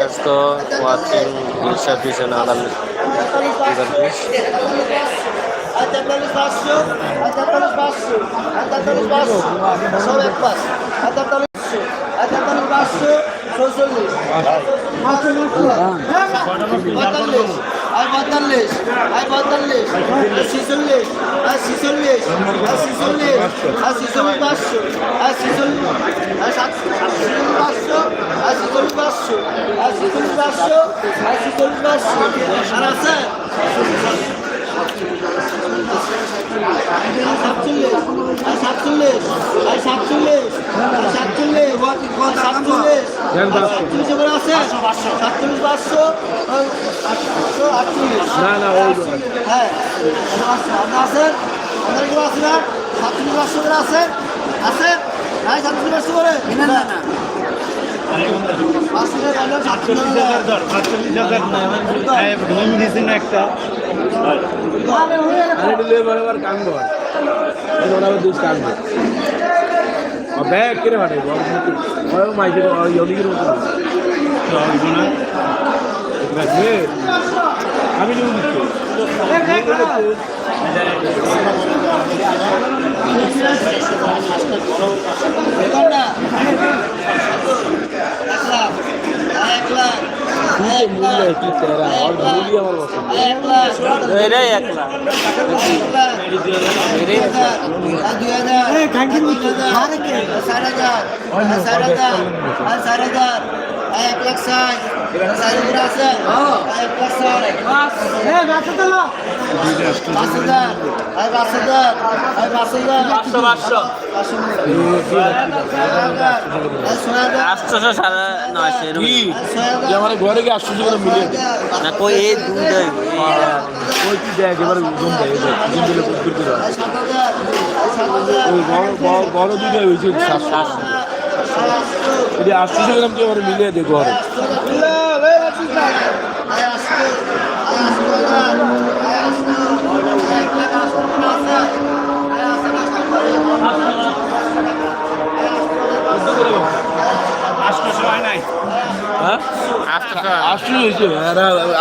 So watching Ilsha Fish and Adam Fish. তেতাল্লিশ আর পঁয়তাল্লিশ আর পঁয়তাল্লিশ আর ছিচল্লিশ আর ছিচল্লিশ আর ছিচল্লিশ আর ছিচল্লিশ পাঁচশো আর ছিচল্লিশ আর পাঁচশো আর ছিচল্লিশ পাঁচশো আর ছিচল্লিশ পাঁচশো আর ছিচল্লিশ পাঁচশো। আর আছে? সাতচল্লিশ সাতচল্লিশ সাতচল্লিশ সাতচল্লিশ সাতচল্লিশ সাতচল্লিশ করে আছে সাতচল্লিশ পাঁচশো পাঁচশো আটচল্লিশ না না হ্যাঁ আপনার আছেন আপনার কেউ আছে না সাতচল্লিশ পাঁচশো করে আছেন আছেন হ্যাঁ সাতচল্লিশ পাঁচশো করে না না না পাঁচশো করে পারলেন সাতচল্লিশ হাজার ধর সাতচল্লিশ হাজার ভূমি দিয়েছেন একটা ব্যাগ কেড়ে ফাটে বড় মাইকে ইয়দিকের মতো আমি নিউ দিচ্ছি কোনটা এক লাখ এক লাখ এক লাখ কি তেরা আর ভুলি আমার পছন্দ এক লাখ এক লাখ এক হাজার আর হাজার আর হাজার। এক লাখ ষাট আছে এক লাখ ষাট পাঁচ হাজার আর পাঁচ হাজার আর পাঁচ হাজার পাঁচশো পাঁচশো আটশোশো সাড়ে নয়শো আমার ঘরে গিয়ে করে মিলিয়ে না কই এই দুটাই ওই কি দেখ এবারে জম দেয় দিলে করে ওই বড় বড় বড় দুটো হয়েছে সাতশো যদি আটশো গ্রাম তো এবারে মিলিয়ে দে ঘরে। হ্যাঁ? আটশোশো আটশো হয়েছে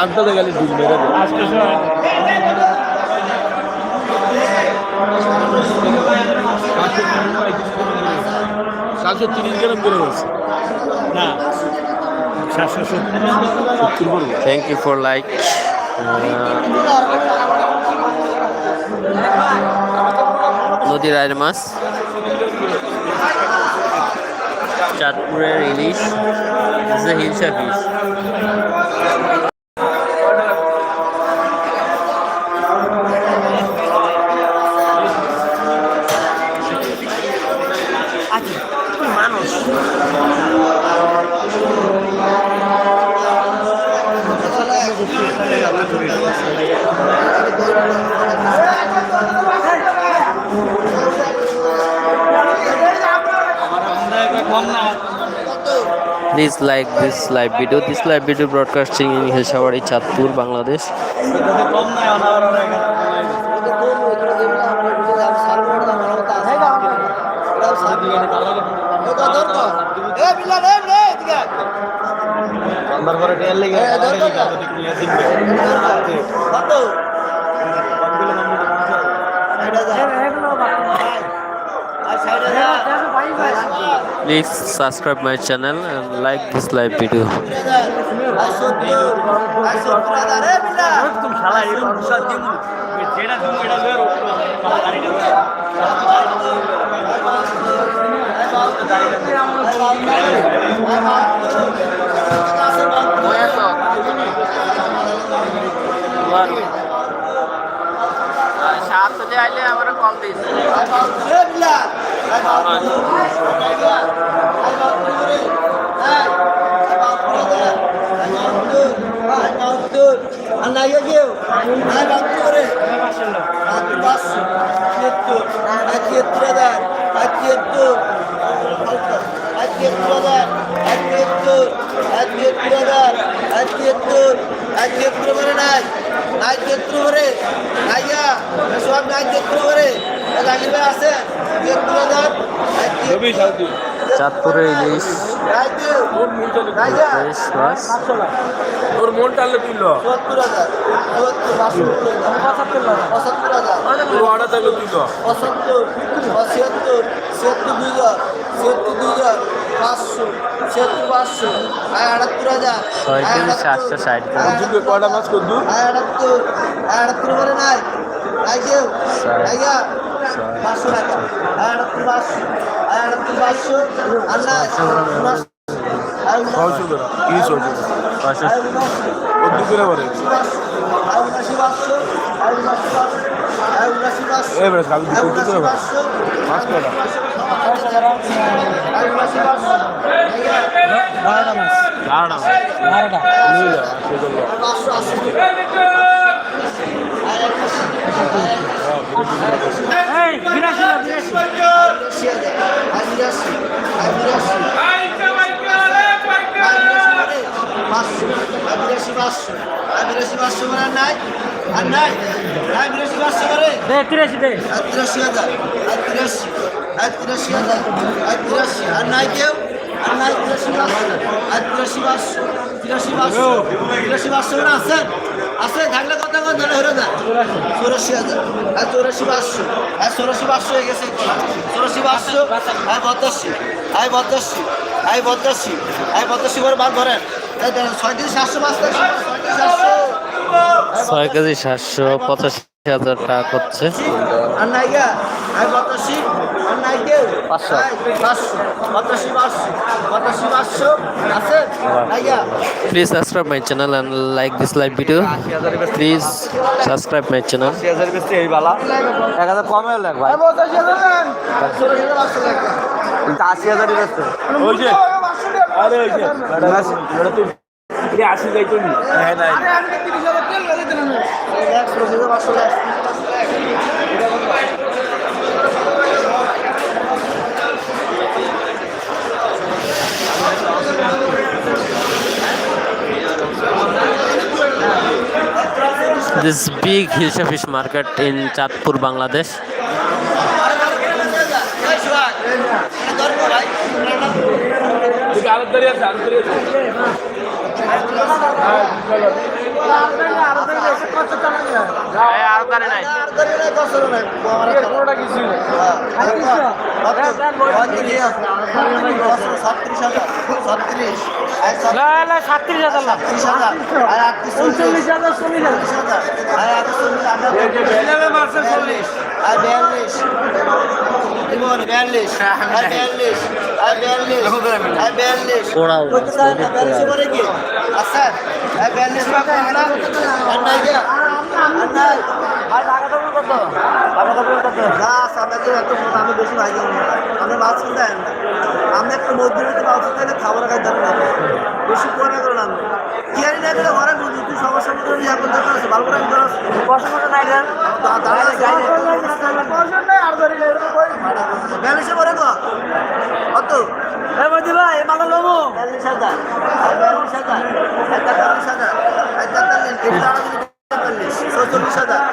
আটটা গেলে দুধ মেরে দেয়। সাতশো তিরিশ গ্রাম করে গেছে না সাতশো সত্তর। সত্তর থ্যাংক ইউ ফর লাইক নদীর আয়ের মাছ। চাঁদপুরের ইলিশ hilsa fish Please like this live video. This live video broadcasting in Hilshawari, Chatpur, Bangladesh. কম Please subscribe my channel and like this live video. সাত আইলে আমার কল দিস আল্লাহ কেউ আয় বাদ করে পাঁচশো তিয়াত্তর আর তিয়াত্তর হাজার আর তিয়াত্তর আর তিয়াত্তর হাজার আর তিয়াত্তর আর তিয়াত্তর হাজার আর তিয়াত্তর আর তিয়াত্তর করে নাই নাই তিয়াত্তর করে নাইয়া সব নাই তিয়াত্তর করে জাকির ভাই আছে তিয়াত্তর শান্তি চাঁদপুরে ইলিশ মাছ তোর মন টানলে তুললো পঁচাত্তর তোর পঁচাত্তর ছিয়াত্তর ছিয়াত্তর দুই হাজার ছিয়াত্তর দুই হাজার পাঁচশো ছিয়াত্তর পাঁচশো আয় আটাত্তর হাজার ছয় কেজি সাতশো ষাট কয়টা মাছ করবি আয় আটাত্তর আয় আটাত্তর করে নাই নাই গা পাঁচশো টাকা আয় আটাত্তর পাঁচশো আয় আটাত্তর পাঁচশো আর উনাশ- ছয়শো করে। কি ছয়শো দুই করে পরে আয় উনাশি পাঁচশো পাঁচশো পাঁচশো এ বেশ খালি আয় দুই উনাশি করে পাঁচশো মাছ নাই আর নাই বিরাশি পাঁচশো করে তিরাশি হাজার তিরাশি হয়ে হয়ে ছয় কেজি সাতশো পঁচাশি হাজার টাকা করছে। Please subscribe my and like this live subscribe আশি হাজার বেশি এই বালা এক হাজার কমে লাগ ভাই। আশি হাজারই বেশি ওই যে। আরে ওই যে তুই তুই আশি যাইতো নি হ্যাঁ পাঁচশো This big Hilsha fish market in Chatpur, Bangladesh. আরও দাঁড়িয়ে আছে আরও কোনোটা কিছুই নেই। আর বিয়াল্লিশ পোড়াও মাছ, কত টাকা বিয়াল্লিশ করে আচ্ছা বিয়াল্লিশ আমি বেশি ভাই আপনি মাছ কিনতে আছেন না আমি একটা মধ্যবিত্ত মাছ কিনতে খাবার খাই ধরে না বেশি পরে করে না কি জানি না দিলে ঘরে বুঝি তুই সমস্যা মতো ইয়া করতে পারছিস ভালো করে করছিস পয়সা মতো নাই দেন দাঁড়ালে করে তো কত বিয়াল্লিশ হাজার আর বিয়াল্লিশ হাজার আর তেতাল্লিশ হাজার আর তেতাল্লিশ চৌচল্লিশ হাজার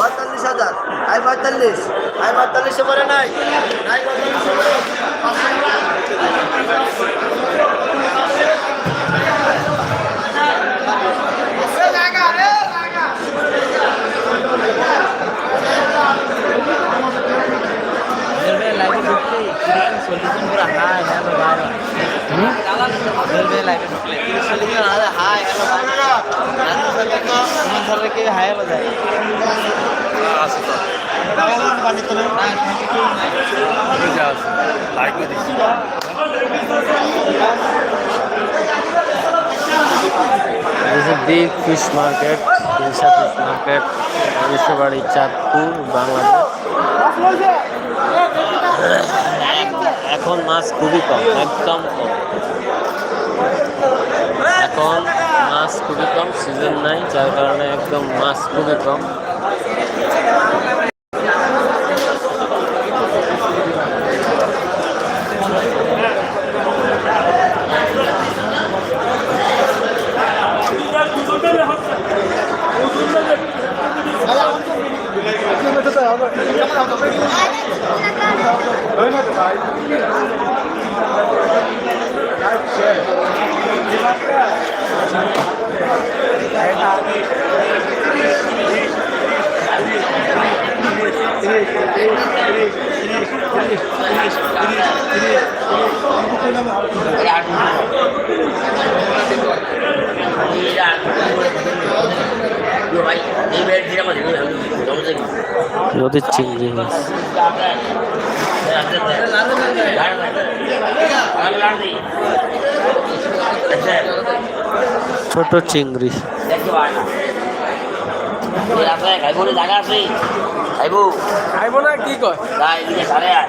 পঁয়তাল্লিশ হাজার আই পঁয়তাল্লিশ আই পঁয়তাল্লিশে পরে নাই নাই পঁয়তাল্লিশে পরে Fish market, Hilsha fish market, Hilshabadi, Chatpur, Bangladesh. এখন মাছ খুবই কম একদম কম এখন মাছ খুবই কম সিজন নাই যার কারণে একদম মাছ খুবই কম। নদীর চিংড়ি মাছ ছোট চিংড়ি খাইবো জায়গা আছে? খাইব। খাইব না কি কয়? তাই এদিকে সারে আয়।